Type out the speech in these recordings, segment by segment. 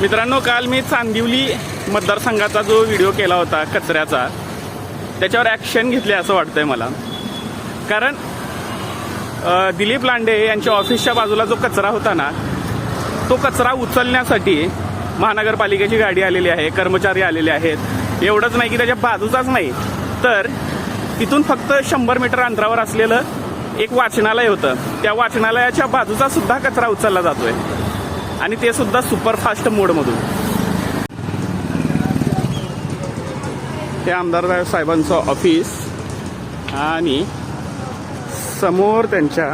मित्रांनो काल मी चांदिवली मतदारसंघाचा जो व्हिडिओ केला होता कचऱ्याचा त्याच्यावर ॲक्शन घेतली असं वाटतंय मला. कारण दिलीप लांडे यांच्या ऑफिसच्या बाजूला जो कचरा होता ना तो कचरा उचलण्यासाठी महानगरपालिकेची गाडी आलेली आहे कर्मचारी आलेले आहेत. एवढंच नाही की त्याच्या बाजूचाच नाही तर तिथून फक्त शंभर मीटर अंतरावर असलेलं एक वाचनालय होतं. त्या वाचनालयाच्या बाजूचा सुद्धा कचरा उचलला जातोय. आणि ते सुद्धा सुपरफास्ट मोडमधून. ते आमदार साहेबांचं ऑफिस आणि समोर त्यांच्या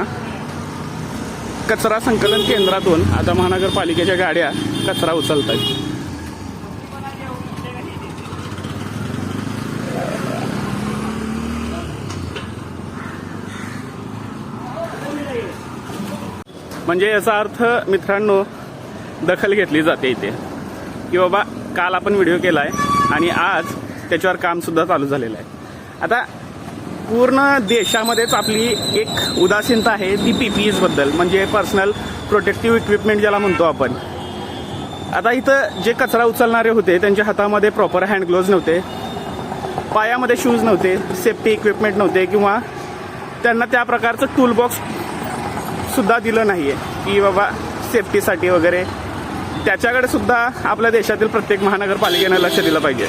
कचरा संकलन केंद्रातून आता महानगरपालिकेच्या गाड्या कचरा उचलत आहेत म्हणजे याचा अर्थ मित्रांनो दखल घेतली जाते इथे. की बाबा काल आपण व्हिडिओ केला आहे आणि आज त्याच्यावर कामसुद्धा चालू झालेलं आहे. आता पूर्ण देशामध्येच आपली एक उदासीनता आहे ती पी पी एसबद्दल म्हणजे पर्सनल प्रोटेक्टिव्ह इक्विपमेंट ज्याला म्हणतो आपण. आता इथं जे कचरा उचलणारे होते त्यांच्या हातामध्ये प्रॉपर हँड ग्लोव्ज नव्हते. पायामध्ये शूज नव्हते सेफ्टी इक्विपमेंट नव्हते किंवा त्यांना त्या प्रकारचं टूल दिलं सुद्धा दिलं की बाबा सेफ्टीसाठी वगैरे त्याच्याकडे सुद्धा आपल्या देशातील प्रत्येक महानगरपालिकेनं लक्ष दिलं पाहिजे.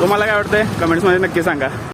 तुम्हाला काय वाटतंय? कमेंट्समध्ये नक्की सांगा.